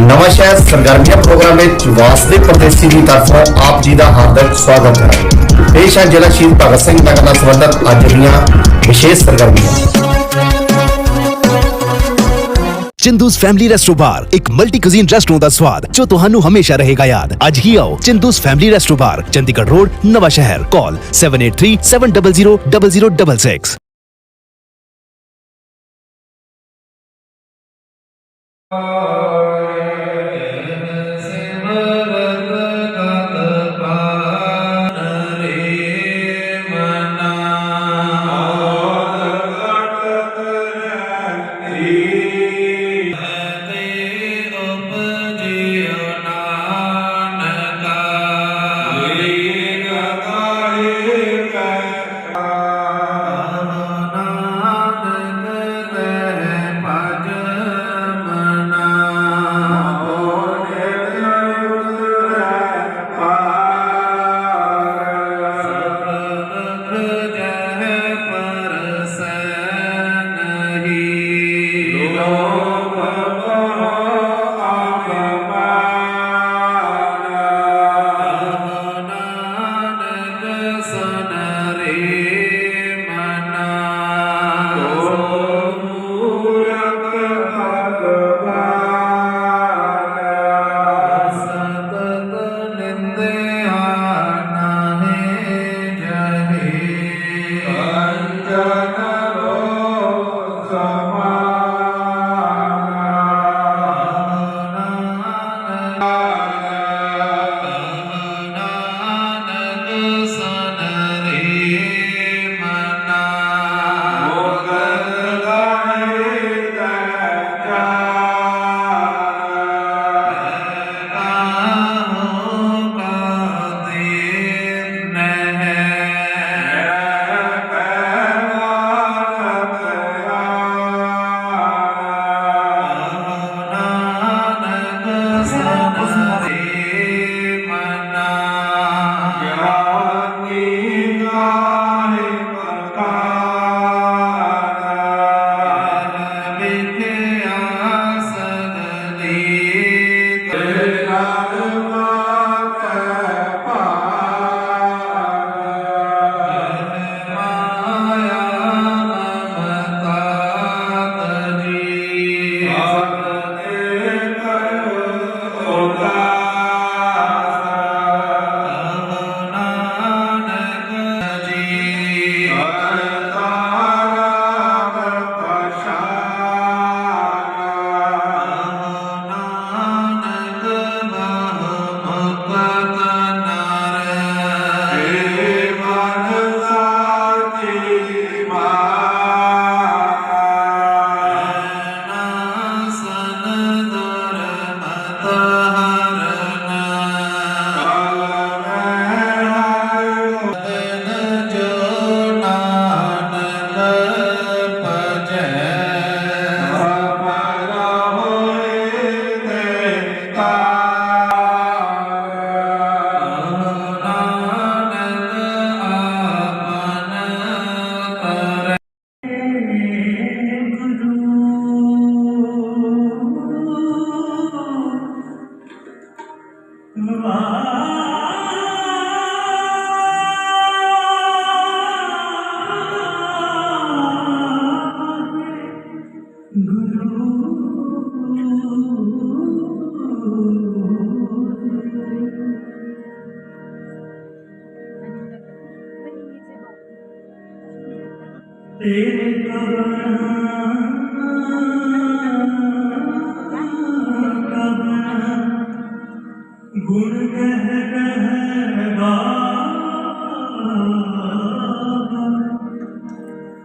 ਨਵਾਂ ਸ਼ਹਿਰ ਸਰਗਰਮੀਆਂ ਪ੍ਰੋਗਰਾਮ ਵਿੱਚ ਵਾਸਦੇ ਪਰਦੇਸੀ ਦੀ ਤਰਫੋਂ ਆਪ ਜੀ ਦਾ ਹਾਰਦਿਕ ਸਵਾਗਤ ਹੈ ਪੇਸ਼ ਹੈ ਜ਼ਿਲ੍ਹਾ ਸ਼ਹੀਦ ਭਗਤ ਸਿੰਘ ਨਗਰ ਨਾਲ ਸੰਬੰਧਿਤ ਅੱਜ ਦੀਆਂ ਵਿਸ਼ੇਸ਼ ਸਰਗਰਮੀਆਂ ਚਿੰਦੂਸ ਫੈਮਿਲੀ ਰੈਸਟੋ ਬਾਰ ਇੱਕ ਮਲਟੀ ਕੁਜ਼ੀਨ ਰੈਸਟੋਰੈਂਟ ਦਾ ਸਵਾਦ ਜੋ ਤੁਹਾਨੂੰ ਹਮੇਸ਼ਾ ਰਹੇਗਾ ਯਾਦ ਅੱਜ ਹੀ ਆਓ Chindus family resto bar Chandigarh road Nawan Shahr call 7837000066 ਤੇਰੇ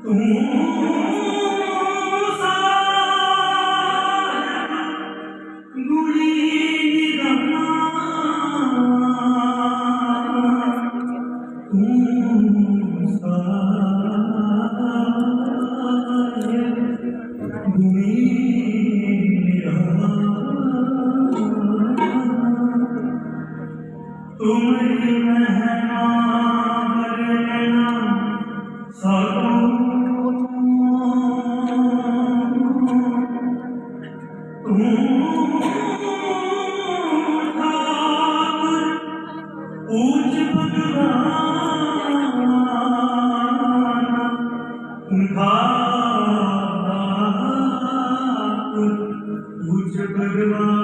mm भाव तुझ भगवान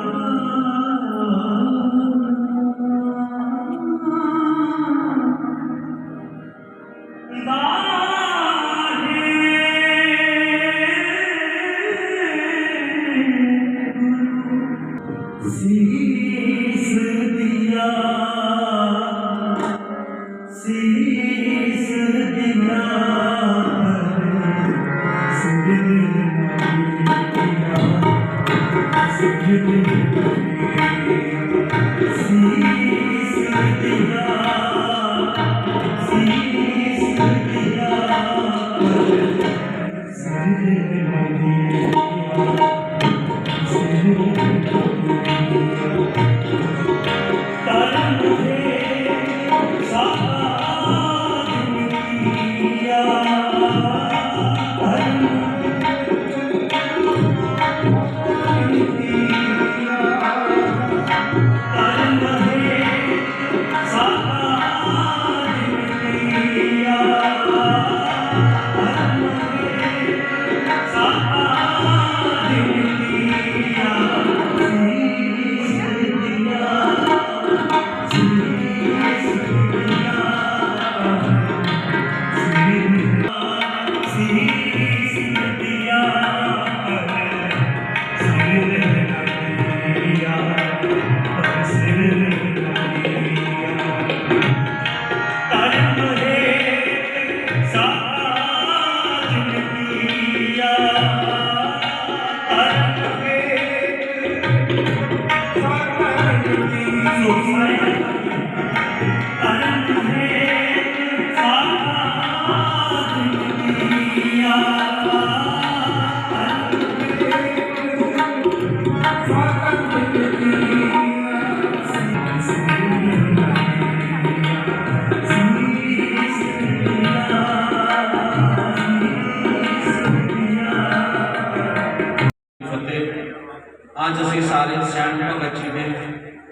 ਅਸੀਂ ਸਾਰੇ ਸੈਣ ਭਗਤ ਜੀ ਦੇ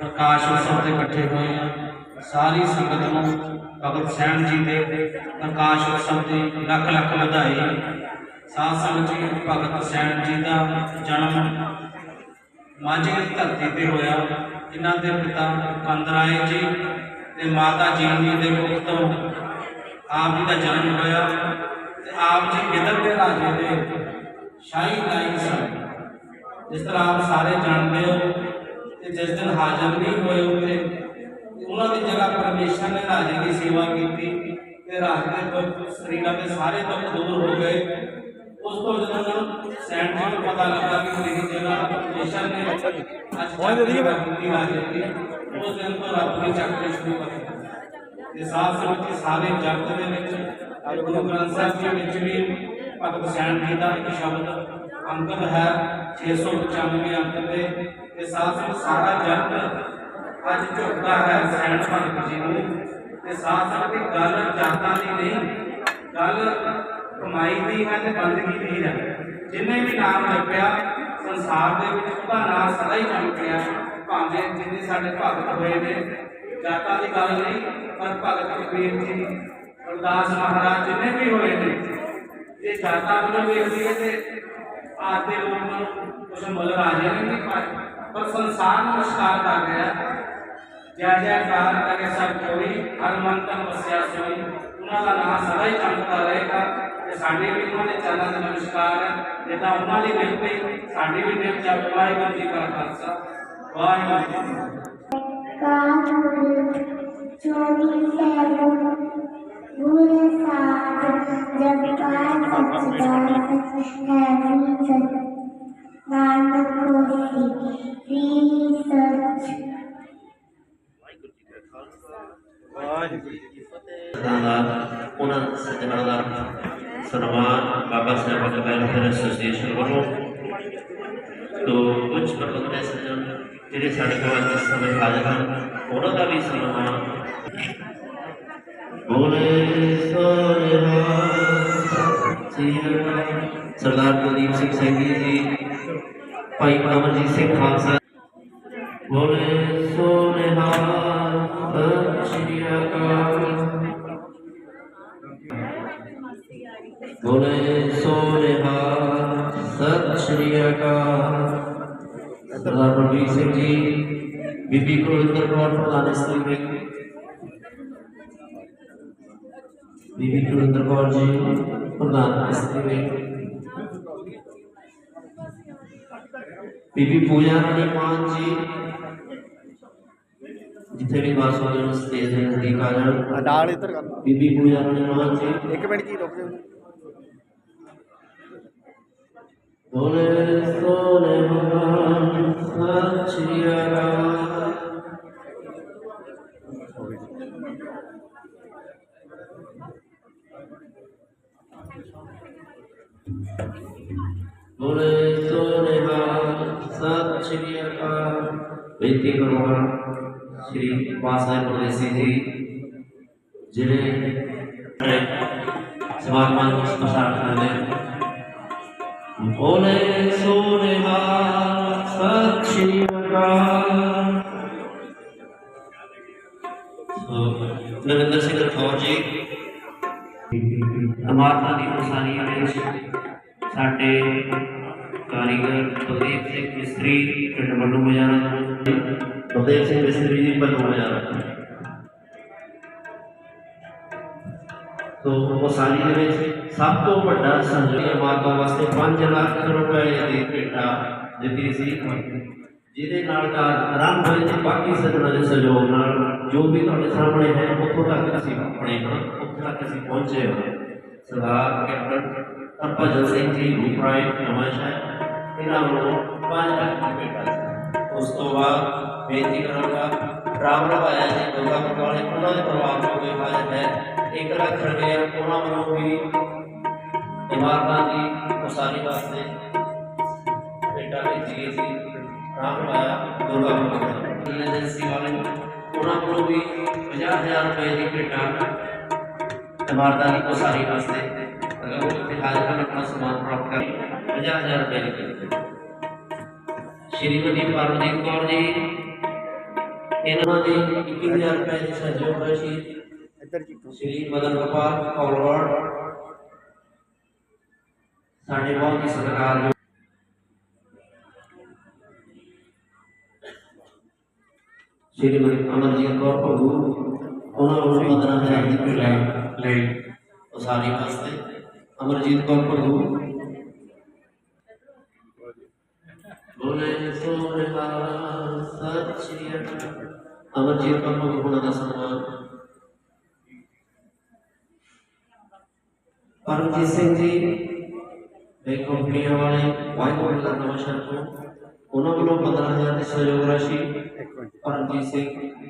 ਪ੍ਰਕਾਸ਼ ਉਤਸਵ ਤੇ ਇਕੱਠੇ ਹੋਏ ਹਾਂ। ਸਾਰੀ ਸੰਗਤ ਨੂੰ ਭਗਤ ਸੈਣ ਜੀ ਦੇ ਪ੍ਰਕਾਸ਼ ਉਤਸਵ ਦੀ ਲੱਖ ਲੱਖ ਵਧਾਈ। ਸਾਧ ਸੰਗਤ ਜੀ, ਭਗਤ ਸੈਣ ਜੀ ਦਾ ਜਨਮ ਮਾਝੇ ਦੀ ਧਰਤੀ ਤੇ ਹੋਇਆ। ਇਹਨਾਂ ਦੇ ਪਿਤਾ ਕੰਦਰਾਏ ਜੀ ਤੇ ਮਾਤਾ ਜੀਵਨੀ ਦੇ ਮੁਖ ਤੋਂ ਆਪ ਜੀ ਦਾ ਜਨਮ ਹੋਇਆ ਤੇ ਆਪ ਜੀ ਗਿੱਦੜ ਦੇ ਰਾਜੇ ਦੇ ਸ਼ਾਹੀ ਨਾਇਕ ਸਨ। ਜਿਸ ਤਰ੍ਹਾਂ ਆਪ ਸਾਰੇ ਜਾਣਦੇ ਹੋ ਕਿ ਜਿਸ ਦਿਨ ਹਾਜ਼ਰ ਨਹੀਂ ਹੋਏ ਉੱਥੇ ਉਹਨਾਂ ਦੀ ਜਗ੍ਹਾ ਪਰਮੇਸ਼ਰ ਨੇ ਰਾਜੇ ਦੀ ਸੇਵਾ ਕੀਤੀ ਤੇ ਰਾਜੇ ਦੇ ਸਰੀਰਾਂ ਦੇ ਸਾਰੇ ਦੁੱਖ ਦੂਰ ਹੋ ਗਏ। ਉਸ ਤੋਂ ਜਦੋਂ ਸੈਂਟ ਜੀ ਨੂੰ ਪਤਾ ਲੱਗਾ ਕਿ ਮੇਰੀ ਜਗ੍ਹਾ ਪਰਮੇਸ਼ਰ ਨੇ ਅੱਜ ਕੀਤੀ ਰਾਜੇ ਦੀ ਉਸ ਦਿਨ ਤੋਂ ਰੱਬ ਨੇ ਚੱਕਰੀ ਸ਼ੁਰੂ ਕਰ ਦਿੱਤੀ ਤੇ ਸਾਧ ਸੰਗਤ ਜੀ ਸਾਰੇ ਜਗਤ ਦੇ ਵਿੱਚ ਗੁਰੂ ਗ੍ਰੰਥ ਸਾਹਿਬ ਜੀ ਵਿੱਚ ਵੀ ਭਗਤ ਸੈਣ ਜੀ ਦਾ ਇੱਕ ਸ਼ਬਦ ਅੰਕਤ ਹੈ 695 ਅੰਕ ਤੇ ਤੇ ਸਾਧ ਸੰਗਤ ਸਾਰਾ ਜਗਤ ਅੱਜ ਝੁਕਦਾ ਹੈ ਸੈਣ ਭਗਤ ਜੀ ਨੂੰ। ਤੇ ਸਾਧ ਸੰਗਤ ਦੀ ਗੱਲ ਜਾਤਾਂ ਦੀ ਨਹੀਂ, ਗੱਲ ਕਮਾਈ ਦੀ ਹੈ ਤੇ ਬੰਦਗੀ ਦੀ ਹੈ। ਜਿੰਨੇ ਵੀ ਨਾਮ ਜਪਿਆ, ਸੰਸਾਰ ਦੇ ਵਿੱਚ ਉਹਦਾ ਨਾਮ ਸਦਾ ਹੀ ਚਮਕਿਆ ਭਾਵੇਂ ਜਿੰਨੇ ਸਾਡੇ ਭਗਤ ਹੋਏ ਨੇ, ਜਾਤਾਂ ਦੀ ਗੱਲ ਨਹੀਂ, ਪਰ ਭਗਤ ਕਬੀਰ ਜੀ, ਗੁਰਦਾਸ ਮਹਾਰਾਜ ਜਿੰਨੇ ਵੀ ਹੋਏ ਨੇ, ਇਹ ਜਾਤਾਂ ਨੂੰ ਵੇਖਦੀ ਹੈ ਤੇ آتے لوگ اس میں مزہ آ جائے نہیں پائے پر سنسار میں اشکار آ گیا جا جا کار کرے سب کوئی ہر من تن وسیا سوئی انہاں دا نام سدا ہی چمکتا رہے گا کہ ساڈے بھی انہاں دے چرਨਾਂ دا نمسکار ہے جدا انہاں دی نیک پئی ساڈے بھی نیک چل پائے گا جی کا خالصہ واہ واہ کا چوری سے سروان بابا سیبک ویلفیئر ایسوسی بھی سرمان سردار کلدیپ سنگھ سینگی جی بھائی امر جیت سنگھ خالسا بولے سونے بولے سونے ست شری سردار کلدیپ سنگھ جی بی بی کو اندر کور پردھان سنگھ ਬੀਬੀ ਕੁਲਵਿੰਦਰ ਕੌਰ ਜੀ ਪ੍ਰਧਾਨ ਇਸਤਰੀ ਵਿੰਗ ਬੀਬੀ ਪੂਜਾ ਰਾਣੀ ਮਾਨ ਜੀ ਜਿੱਥੇ ਵੀ ਬਾਸ ਹੋ ਜਾਣ ਸਟੇਜ ਦੇ ਨਜ਼ਦੀਕ ਆ ਜਾਣ ਨਾਲ ਇੱਧਰ ਕਰ ਬੀਬੀ ਪੂਜਾ ਰਾਣੀ ਮਾਨ ਜੀ ਇੱਕ ਮਿੰਟ ਜੀ ਰੁਕ ਜਾਓ ਬੋਲੇ ਸੋਨੇ ਭਗਵਾਨ ਸਤਿ بولے تو نبا سات شری اکال بنتی کروں گا شری بابا صاحب پردیسی جی جنہیں سوال مان پرسار کر دیں بولے سو نبا سات شری اکال نریندر سنگھ ਸਾਡੇ ਕਾਰੀਗਰ ਬਲਦੇਵ ਸਿੰਘ ਮਿਸਤਰੀ ਪਿੰਡ ਮੱਲੂ ਮਜਾਰਾ ਬਲਦੇਵ ਸਿੰਘ ਮਿਸਤਰੀ ਜੀ ਮੱਲੂ ਮਜਾਰਾ ਤੋ ਵਸਾਲੀ ਦੇ ਵਿੱਚ ਸਭ ਤੋਂ ਵੱਡਾ ਸੰਜੋਗ ਮਾਤਾ ਵਾਸਤੇ 5 ਲੱਖ ਰੁਪਏ ਦੀ ਭੇਟਾ ਦਿੱਤੀ ਸੀ ਜਿਹਦੇ ਨਾਲ ਦਾ ਆਰੰਭ ਹੋਏ ਤੇ ਬਾਕੀ ਸੱਜਣਾਂ ਦੇ ਸਹਿਯੋਗ ਨਾਲ ਜੋ ਵੀ ਤੁਹਾਡੇ ਸਾਹਮਣੇ ਹੈ ਉੱਥੋਂ ਤੱਕ ਅਸੀਂ ਆਪਣੇ ਹਾਂ ਉੱਥੇ ਤੱਕ ਅਸੀਂ ਪਹੁੰਚੇ ਹਾਂ ਸਰਦਾਰ ਕੈਪਟਨ ਹਰਭਜਨ ਸਿੰਘ ਜੀ ਰੂਪਰਾਏ ਨਵਾਂ ਸ਼ਹਿਰ ਇਹਨਾਂ ਵੱਲੋਂ 5 ਲੱਖ ਦੀ ਭੇਟਾ ਸੀ ਉਸ ਤੋਂ ਬਾਅਦ ਬੇਨਤੀ ਕਰਾਂਗਾ ਰਾਮ ਰਵਾਇਆ ਜੀ ਦੋਗਾ ਪਟਵਾਲੇ ਉਹਨਾਂ ਦੇ ਪਰਿਵਾਰ ਨੂੰ ਕੋਈ ਹਾਜ਼ਰ ਹੈ ਇੱਕ ਲੱਖ ਰੁਪਏ ਉਹਨਾਂ ਵੱਲੋਂ ਵੀ ਇਮਾਰਤਾਂ ਦੀ ਉਸਾਰੀ ਵਾਸਤੇ ਭੇਟਾ ਭੇਜੀ ਗਈ ਸੀ ਰਾਮ ਰਵਾਇਆ ਦੋਗਾ ਪਟਵਾਲੇ ਏਜੰਸੀ ਵਾਲੇ ਉਹਨਾਂ ਵੱਲੋਂ ਵੀ 50000 ਰੁਪਏ ਦੀ ਭੇਟਾ ਇਮਾਰਤਾਂ ਦੀ ਉਸਾਰੀ ਵਾਸਤੇ ਅਗਰ ਉਹ ਇੱਥੇ ਹਾਜ਼ਰ ਹਨ ਆਪਣਾ ਸਮਾਨ ਪ੍ਰਾਪਤ ਕਰ 50000 ਰੁਪਏ ਦੀ ਭੇਟਾ ਸ਼੍ਰੀਮਤੀ ਪਰਮਜੀਤ ਕੌਰ ਜੀ ਇਹਨਾਂ ਦੇ 21000 ਰੁਪਏ ਦੀ ਸਹਿਯੋਗ ਰਾਸ਼ੀ ਇੱਧਰ ਜੀ ਸ਼੍ਰੀ ਮਦਨ ਗੋਪਾਲ ਕੌਲਵਾੜ ਸਾਡੇ ਬਹੁਤ ਹੀ ਅਮਰਜੀਤ ਕੌਰ ਭਗੂ ਉਹਨਾਂ ਵੱਲੋਂ 15000 ਦੀ ਭੇਟਾ ਲਈ ਉਸਾਰੀ ਵਾਸਤੇ امرجیت کون پربھو بولے سونے سچ امرجیت کون پربھو ہونا کا سنمان Paramjit Singh ji bank of India والے واحد اللہ نمشن انہوں کو پندرہ ہزار پرمجیت سنگھ۔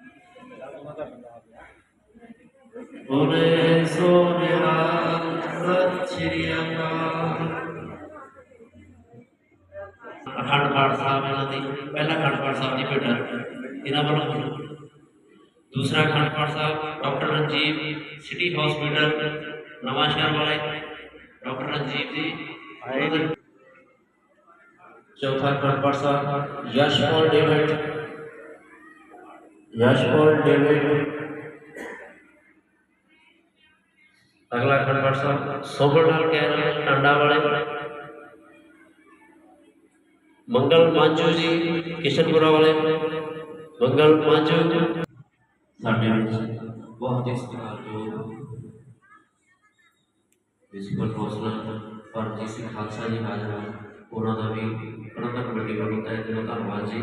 دوسراڈ پاٹ صاحب ڈاکٹر رنجیت سٹی ہاسپٹل نواں شہر والے ڈاکٹر رنجیو جی آئے چوتھا کنڈ پاٹھ ساحب یشو ਯਸ਼ਪਾਲ ਡੇਵਿਡ ਅਗਲਾ ਅਖੰਡ ਪਾਠ ਸਾਹਿਬ ਸੋਬਰਨਾਲ ਕੈਰਲ ਟਾਂਡਾ ਵਾਲੇ ਵਾਲੇ ਮੰਗਲ ਮਾਂਜੂ ਜੀ ਕਿਸ਼ਨਪੁਰਾ ਵਾਲੇ ਮੰਗਲ ਮਾਂਜੂ ਸਾਡੇ ਵਿੱਚ ਬਹੁਤ ਹੀ ਸਤਿਕਾਰਯੋਗ ਪ੍ਰਿੰਸੀਪਲ ਕੌਂਸਲਰ ਪਰਮਜੀਤ ਸਿੰਘ ਖਾਲਸਾ ਜੀ ਹਾਜ਼ਰ ਹਨ ਉਹਨਾਂ ਦਾ ਵੀ ਪ੍ਰਬੰਧਕ ਕਮੇਟੀ ਵੱਲੋਂ ਤਹਿ ਦਿਲੋਂ ਧੰਨਵਾਦ ਜੀ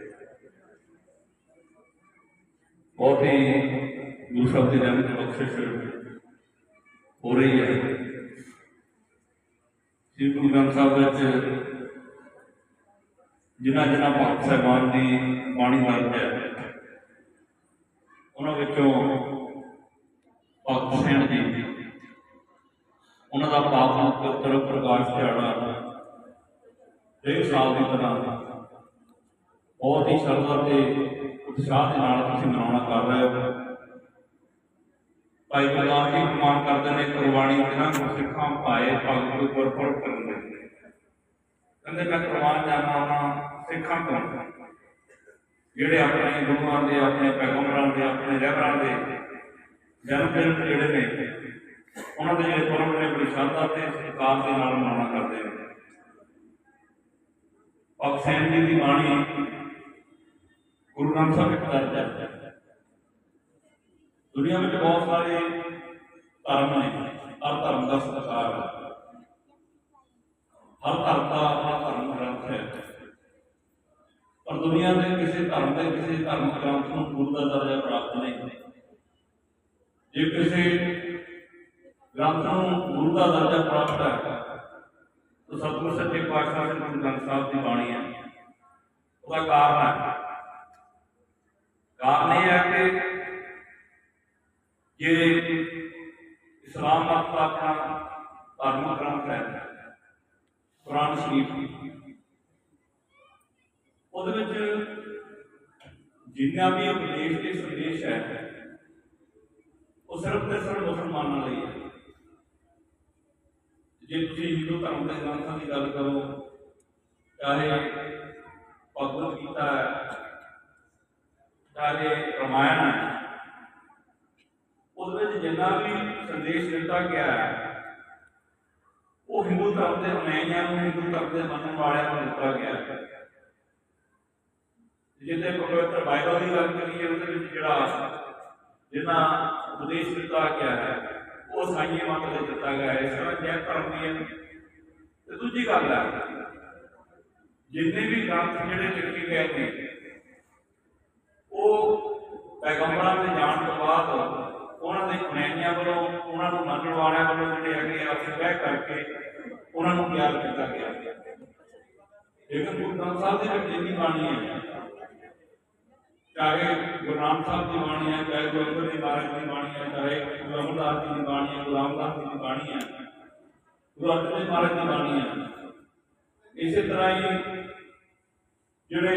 ਬਹੁਤ ਹੀ ਗੁਰੂ ਸਾਹਿਬ ਦੀ ਰਹਿਮਤ ਬਖਸ਼ਿਸ਼ ਹੋ ਰਹੀ ਹੈ ਸ੍ਰੀ ਗੁਰੂ ਗ੍ਰੰਥ ਸਾਹਿਬ ਵਿੱਚ ਜਿਨ੍ਹਾਂ ਜਿਨ੍ਹਾਂ ਭਗਤ ਸਾਹਿਬਾਨ ਦੀ ਬਾਣੀ ਦਰਜ ਹੈ ਉਹਨਾਂ ਵਿੱਚੋਂ ਭਗਤ ਸਿੰਘ ਜੀ ਉਹਨਾਂ ਦਾ ਪਾਪ ਪਵਿੱਤਰ ਪ੍ਰਕਾਸ਼ ਦਿਹਾੜਾ ਇੱਕ ਸਾਲ ਦੀ ਤਰ੍ਹਾਂ ਬਹੁਤ ਹੀ ਸ਼ਰਧਾ ਤੇ ਉਤਸ਼ਾਹ ਦੇ ਨਾਲ ਤੁਸੀਂ ਮਨਾਉਣਾ ਕਰ ਰਹੇ ਹੋ। ਭਾਈ ਗੁਰਦਾਸ ਜੀ ਪ੍ਰਮਾਣ ਕਰਦੇ ਨੇ ਕੁਰਬਾਨੀ ਬਿਨਾਂ ਸਿੱਖਾਂ ਪਾਏ ਭਗਤ ਉੱਪਰ ਪੜ ਕਰਦੇ ਕਹਿੰਦੇ, ਮੈਂ ਕੁਰਬਾਨ ਜਾਣਾ ਹਾਂ, ਸਿੱਖਾਂ ਤੋਂ। ਜਿਹੜੇ ਆਪਣੇ ਗੁਰੂਆਂ ਦੇ, ਆਪਣੇ ਪੈਗੰਬਰਾਂ ਦੇ, ਆਪਣੇ ਰਹਿਬਰਾਂ ਦੇ ਜਨਮ ਦਿਨ ਜਿਹੜੇ ਨੇ, ਉਹਨਾਂ ਦੇ ਜਿਹੜੇ ਪੁਰਬ ਨੇ, ਬੜੀ ਸ਼ਰਧਾ ਤੇ ਸਤਿਕਾਰ ਦੇ ਨਾਲ ਮਨਾਉਣਾ ਕਰਦੇ ਨੇ। ਪਾਕਿਸਤਾਨ ਜੀ ਦੀ ਬਾਣੀ ਗੁਰੂ ਗ੍ਰੰਥ ਸਾਹਿਬ ਵਿੱਚ ਦਰਜ ਹੈ। ਦੁਨੀਆ ਵਿੱਚ ਬਹੁਤ ਸਾਰੇ ਧਰਮ ਨੇ, ਹਰ ਧਰਮ ਦਾ ਸਤਿਕਾਰ ਹੈ। ਹਰ ਧਰਮ ਦਾ ਆਪਣਾ ਧਰਮ ਗ੍ਰੰਥ ਹੈ। ਪਰ ਦੁਨੀਆ ਦੇ ਕਿਸੇ ਧਰਮ ਦੇ ਕਿਸੇ ਧਰਮ ਗ੍ਰੰਥ ਨੂੰ ਗੁਰੂ ਦਾ ਦਰਜਾ ਪ੍ਰਾਪਤ ਨਹੀਂ। ਜੇ ਕਿਸੇ ਗ੍ਰੰਥ ਨੂੰ ਗੁਰੂ ਦਾ ਦਰਜਾ ਪ੍ਰਾਪਤ ਹੈ, ਤਾਂ ਸਤਿਗੁਰ ਸੱਚੇ ਪਾਤਸ਼ਾਹ ਦੇ ਗੁਰੂ ਗ੍ਰੰਥ ਸਾਹਿਬ ਦੀ ਬਾਣੀ ਹੈ। ਉਹਦਾ ਕਾਰਨ ਹੈ ਕਾਰਨ ਇਹ ਹੈ ਕਿ ਜੇ ਇਸਲਾਮ ਦਾ ਆਪਣਾ ਧਾਰਮਿਕ ਗ੍ਰੰਥ ਹੈ, ਕੁਰਾਨ ਸ਼ਰੀਫ, ਉਹਦੇ ਵਿੱਚ ਜਿੰਨਾ ਵੀ ਉਪਦੇਸ਼ ਤੇ ਸੰਦੇਸ਼ ਹੈ, ਉਹ ਸਿਰਫ ਤੇ ਸਿਰਫ ਮੁਸਲਮਾਨਾਂ ਲਈ ਹੈ। ਜੇ ਤੁਸੀਂ ਹਿੰਦੂ ਧਰਮ ਦੇ ਗ੍ਰੰਥਾਂ ਦੀ ਗੱਲ ਕਰੋ, ਚਾਹੇ ਭਗਵਦ ਗੀਤਾ ਹੈ ਚਾਹੇ ਰਮਾਇਣ ਹੈ। ਉਹਦੇ ਵਿੱਚ ਜਿੰਨਾ ਵੀ ਸੰਦੇਸ਼ ਦਿੱਤਾ ਗਿਆ ਹੈ, ਉਹ ਹਿੰਦੂ ਧਰਮ ਦੇ ਅਨਿਆਈਆਂ ਨੂੰ ਹਿੰਦੂ ਧਰਮ ਦੇ ਮੰਨਣ ਵਾਲਿਆਂ ਨੂੰ ਦਿੱਤਾ ਗਿਆ ਹੈ। ਜਿੱਥੇ ਪਵਿੱਤਰ ਬਾਈਬਲ ਦੀ ਗੱਲ ਕਰੀਏ, ਉਹਦੇ ਵਿੱਚ ਜਿਹੜਾ ਜਿੰਨਾ ਉਪਦੇਸ਼ ਦਿੱਤਾ ਗਿਆ ਹੈ, ਉਹ ਸਾਈਏ ਮਤ ਦੇ ਦਿੱਤਾ ਗਿਆ ਹੈ। ਇਸ ਤਰ੍ਹਾਂ ਜੈ ਧਰਮ ਦੀ ਹੈ। ਤੇ ਦੂਜੀ ਗੱਲ ਹੈ, ਜਿੰਨੇ ਵੀ ਗ੍ਰੰਥ ਜਿਹੜੇ ਲਿਖੇ ਗਏ ਨੇ ਉਹ ਪੈਗੰਬਰਾਂ ਦੇ ਜਾਣ ਤੋਂ ਬਾਅਦ ਉਹਨਾਂ ਦੇ ਖੁਣੈਨੀਆਂ ਵੱਲੋਂ, ਉਹਨਾਂ ਨੂੰ ਮੰਨਣ ਵਾਲਿਆਂ ਵੱਲੋਂ ਜਿਹੜੇ ਹੈਗੇ ਆ ਸਹਿ ਕਰਕੇ ਉਹਨਾਂ ਨੂੰ ਤਿਆਰ ਕੀਤਾ ਗਿਆ। ਲੇਕਿਨ ਗੁਰੂ ਗ੍ਰੰਥ ਸਾਹਿਬ ਦੇ ਵਿੱਚ ਜਿੰਨੀ ਬਾਣੀ ਹੈ, ਚਾਹੇ ਗੁਰੂ ਨਾਨਕ ਸਾਹਿਬ ਦੀ ਬਾਣੀ ਹੈ, ਚਾਹੇ ਗੁਰੂ ਅੰਗਦ ਦੇਵ ਮਹਾਰਾਜ ਦੀ ਬਾਣੀ ਹੈ, ਚਾਹੇ ਗੁਰੂ ਅਮਰਦਾਸ ਜੀ ਦੀ ਬਾਣੀ ਹੈ, ਗੁਰੂ ਰਾਮਦਾਸ ਜੀ ਦੀ ਬਾਣੀ ਹੈ, ਗੁਰੂ ਅਰਜਨ ਦੇਵ ਮਹਾਰਾਜ ਦੀ ਬਾਣੀ ਹੈ। ਇਸੇ ਤਰ੍ਹਾਂ ਹੀ ਜਿਹੜੇ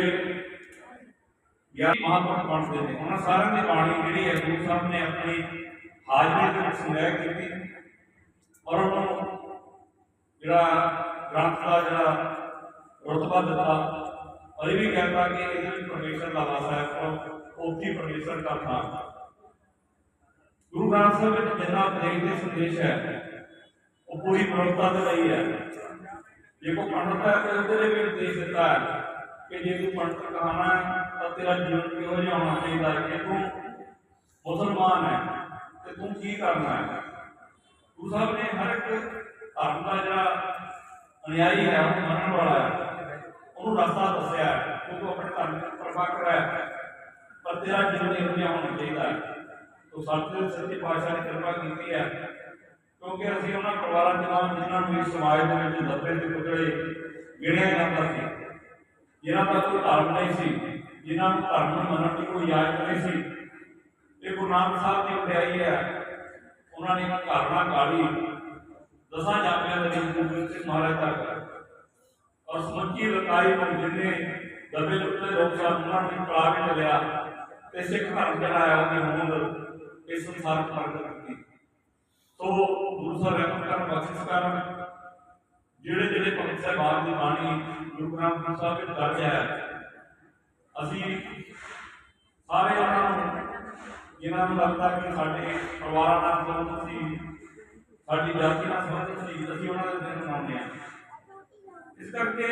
ਗਿਆਨ ਮਹਾਂਪੁਰਖ ਬਣਦੇ ਨੇ, ਉਹਨਾਂ ਸਾਰਿਆਂ ਦੀ ਬਾਣੀ ਜਿਹੜੀ ਹੈ, ਗੁਰੂ ਸਾਹਿਬ ਨੇ ਆਪਣੀ ਹਾਜ਼ਰੀ ਦੇ ਵਿੱਚ ਸੰਗ੍ਰਹਿ ਕੀਤੀ ਔਰ ਉਹਨੂੰ ਜਿਹੜਾ ਗ੍ਰੰਥ ਦਾ ਜਿਹੜਾ ਰੁਤਬਾ ਦਿੱਤਾ ਔਰ ਇਹ ਵੀ ਕਹਿੰਦਾ ਕਿ ਇਹਦੇ ਵਿੱਚ ਪਰਮੇਸ਼ਰ ਦਾ ਵਾਸਾ ਹੈ ਉਹ ਉਪਤੀ ਪਰਮੇਸ਼ਰ ਦਾ ਥਾਂ ਗੁਰੂ ਗ੍ਰੰਥ ਸਾਹਿਬ ਵਿੱਚ ਜਿੰਨਾ ਉਪਦੇਸ਼ ਦੇ ਸੰਦੇਸ਼ ਹੈ, ਉਹ ਪੂਰੀ ਮਨੁੱਖਤਾ ਦੇ ਲਈ ਹੈ। ਜੇ ਕੋ ਪੰਡਤ ਹੈ ਤੇ ਉਹਦੇ ਲਈ ਵੀ ਉਪਦੇਸ਼ ਦਿੱਤਾ ਹੈ ਕਿ ਜੇ ਤੂੰ ਪੰਡਤ ਕਹਾਣਾ ਹੈ ਤਾਂ ਤੇਰਾ ਜੀਵਨ ਕਿਹੋ ਜਿਹਾ ਹੋਣਾ ਚਾਹੀਦਾ ਹੈ ਕਿ ਤੂੰ ਮੁਸਲਮਾਨ ਹੈ ਤੇ ਤੂੰ ਕੀ ਕਰਨਾ ਹੈ? ਗੁਰੂ ਸਾਹਿਬ ਨੇ ਹਰ ਇੱਕ ਧਰਮ ਦਾ ਜਿਹੜਾ ਅਨੁਯਾਈ ਹੈ ਉਹ ਮੰਨਣ ਵਾਲਾ ਹੈ, ਉਹਨੂੰ ਰਸਤਾ ਦੱਸਿਆ ਹੈ ਕਿ ਆਪਣੇ ਧਰਮ ਦੀ ਪਰਵਾਹ ਕਰ ਪਰ ਤੇਰਾ ਜੀਵਨ ਇਹੋ ਜਿਹਾ ਹੋਣਾ ਚਾਹੀਦਾ ਹੈ। ਤੋ ਸਤਿਗੁਰ ਸੱਚੇ ਪਾਤਸ਼ਾਹ ਨੇ ਕਿਰਪਾ ਕੀਤੀ ਹੈ, ਕਿਉਂਕਿ ਅਸੀਂ ਉਹਨਾਂ ਪਰਿਵਾਰਾਂ ਦੇ ਨਾਲ ਜਿਨ੍ਹਾਂ ਨੂੰ ਇਸ ਸਮਾਜ ਦੇ ਵਿੱਚ ਦੱਬੇ ਤੇ ਕੁਚਲੇ ਗਿਣਿਆ ਜਾਂਦਾ ਸੀ ਜਿਹਨਾਂ ਦਾ ਕੋਈ ਧਰਮ ਨਹੀਂ ਸੀ। ਜਿਨ੍ਹਾਂ ਨੂੰ ਧਰਮ ਨੂੰ ਮੰਨਣ ਦੀ ਕੋਈ ਇਜਾਜ਼ਤ ਨਹੀਂ ਸੀ ਇਹ ਗੁਰੂ ਨਾਨਕ ਸਾਹਿਬ ਦੀ ਵਡਿਆਈ ਹੈ ਉਹਨਾਂ ਨੇ ਇੱਕ ਧਾਰਨਾ ਕਾਲੀ ਦਸਾਂ ਜਾਪਿਆਂ ਦੇ ਵਿੱਚ ਗੁਰੂ ਗੋਬਿੰਦ ਸਿੰਘ ਮਹਾਰਾਜ ਤੱਕ ਔਰ ਸਮੁੱਚੀ ਲਕਾਈ ਨੂੰ ਜਿੰਨੇ ਦਬੇ ਲੁੱਟੇ ਲੋਕ ਸਨ ਉਹਨਾਂ ਨੂੰ ਕਲਾ ਵਿੱਚ ਲਿਆ ਤੇ ਸਿੱਖ ਧਰਮ ਜਿਹੜਾ ਹੈ ਉਹਦੀ ਹੋਂਦ ਇਸ ਸੰਸਾਰ ਵਿੱਚ ਪ੍ਰਗਟ ਕੀਤੀ ਸੋ ਗੁਰੂ ਸਾਹਿਬ ਰਹਿਮਤ ਕਰਨ ਬਖਸ਼ਿਸ਼ ਕਰਨ ਜਿਹੜੇ ਜਿਹੜੇ ਭਗਤ ਸਾਹਿਬਾਨ ਦੀ ਬਾਣੀ ਗੁਰੂ ਗ੍ਰੰਥ ਸਾਹਿਬ ਵਿੱਚ ਦਰਜ ਹੈ ਅਸੀਂ ਸਾਰੇ ਉਹਨਾਂ ਨੂੰ ਜਿਨ੍ਹਾਂ ਨੂੰ ਲੱਗਦਾ ਕਿ ਸਾਡੇ ਪਰਿਵਾਰਾਂ ਨਾਲ ਸੰਬੰਧਿਤ ਸੀ, ਸਾਡੀ ਜਾਤੀ ਨਾਲ ਸੰਬੰਧਿਤ ਸੀ, ਅਸੀਂ ਉਹਨਾਂ ਦੇ ਦਿਨ ਮਨਾਉਂਦੇ ਹਾਂ। ਇਸ ਕਰਕੇ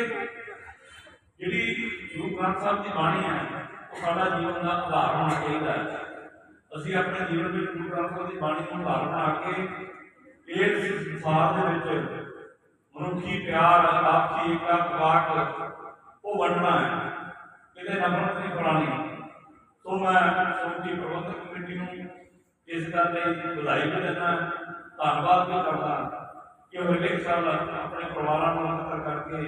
ਜਿਹੜੀ ਗੁਰੂ ਗ੍ਰੰਥ ਸਾਹਿਬ ਦੀ ਬਾਣੀ ਹੈ, ਉਹ ਸਾਡਾ ਜੀਵਨ ਦਾ ਆਧਾਰ ਹੋਣਾ ਚਾਹੀਦਾ ਹੈ। ਅਸੀਂ ਆਪਣੇ ਜੀਵਨ ਵਿੱਚ ਗੁਰੂ ਗ੍ਰੰਥ ਸਾਹਿਬ ਦੀ ਬਾਣੀ ਨੂੰ ਆਧਾਰ ਬਣਾ ਕੇ ਇਸ ਸੰਸਾਰ ਦੇ ਵਿੱਚ ਮਨੁੱਖੀ ਪਿਆਰ, ਆਪਸੀ ਏਕਤਾ ਤਵਾਕ ਉਹ ਵੰਡਣਾ ਹੈ। ਇਹਦੇ ਨਫ਼ਰਤ ਨਹੀਂ। ਫੈਲਾਉਣੀ ਸੋ ਮੈਂ ਸਮੁੱਚੀ ਪ੍ਰਬੰਧਕ ਕਮੇਟੀ ਨੂੰ ਇਸ ਗੱਲ ਲਈ ਵਧਾਈ ਵੀ ਦਿੰਦਾ ਧੰਨਵਾਦ ਵੀ ਕਰਦਾ ਕਿ ਉਹ ਹਰੇਕ ਸਾਲ ਆਪਣੇ ਪਰਿਵਾਰਾਂ ਨੂੰ ਇਕੱਤਰ ਕਰਕੇ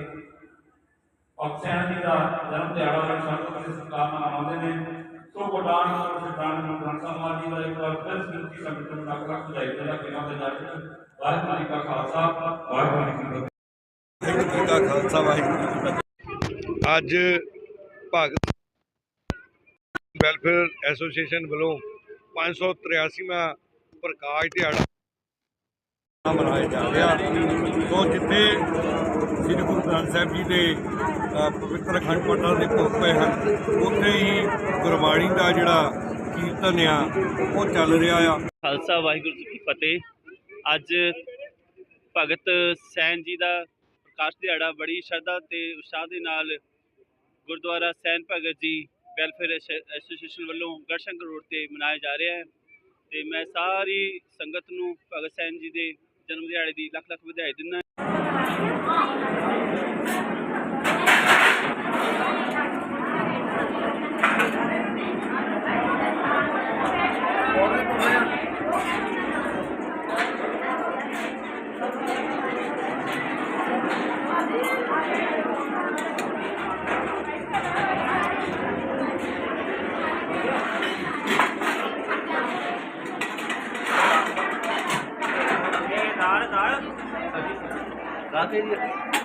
ਅਕਸੈਨ ਜੀ ਦਾ ਜਨਮ ਦਿਹਾੜਾ ਵੀ ਸਾਨੂੰ ਬੜੇ ਸਤਿਕਾਰ ਮਨਾਉਂਦੇ ਨੇ। ਸੋ ਗੋਦਾਨ ਸੋ ਨੂੰ ਗ੍ਰੰਥ ਸਾਹਿਬ ਜੀ ਦਾ ਇੱਕ ਵਾਰ ਫਿਰ ਸਮੁੱਚੀ ਸੰਗਤ ਨੂੰ ਲੱਖ ਵਧਾਈ ਦਿੰਦਾ ਕਿ ਨਾਮ ਦੇ ਜੱਟ ਵਾਹਿਗੁਰੂ ਜੀ ਕਾ ਖਾਲਸਾ, ਵਾਹਿਗੁਰੂ ਜੀ ਕੀ ਫਤਿਹ। ਵਾਹਿਗੁਰੂ ਜੀ ਕਾ ਖਾਲਸਾ, ਵਾਹਿਗੁਰੂ ਜੀ ਕੀ ਫਤਿਹ। ਅੱਜ ਭਗਤ ਵੈਲਫੇਅਰ ਐਸੋਸੀਏਸ਼ਨ ਵੱਲੋਂ 583ਵਾਂ ਪ੍ਰਕਾਸ਼ ਦਿਹਾੜਾ ਮਨਾਇਆ ਜਾ ਰਿਹਾ। ਸੋ ਜਿੱਥੇ ਸ੍ਰੀ ਗੁਰੂ ਗ੍ਰੰਥ ਸਾਹਿਬ ਜੀ ਦੇ ਪਵਿੱਤਰ ਅਖੰਡ ਪਾਠਾਂ ਦੇ ਭੋਗ ਪਏ ਹਨ, ਉੱਥੇ ਹੀ ਗੁਰਬਾਣੀ ਦਾ ਜਿਹੜਾ ਕੀਰਤਨ ਆ, ਉਹ ਚੱਲ ਰਿਹਾ ਆ। ਖਾਲਸਾ ਵਾਹਿਗੁਰੂ ਜੀ ਕੀ ਫਤਿਹ। ਅੱਜ ਭਗਤ ਸੈਨ ਜੀ ਦਾ ਪ੍ਰਕਾਸ਼ ਦਿਹਾੜਾ ਬੜੀ ਸ਼ਰਧਾ ਤੇ ਉਤਸ਼ਾਹ ਦੇ ਨਾਲ ਗੁਰਦੁਆਰਾ ਸੈਨ Bhagat ji welfare S- association ਵੱਲੋਂ ਗੜਸ਼ੰਕਰ ਰੋਡ ਤੇ ਮਨਾਇਆ ਜਾ ਰਿਹਾ ਹੈ ਤੇ ਮੈਂ ਸਾਰੀ ਸੰਗਤ ਨੂੰ ਭਗਤ ਸੈਨ ਜੀ ਦੇ ਜਨਮ ਦਿਹਾੜੇ ਦੀ ਲੱਖ ਲੱਖ ਵਧਾਈ ਦਿੰਦਾ মাটির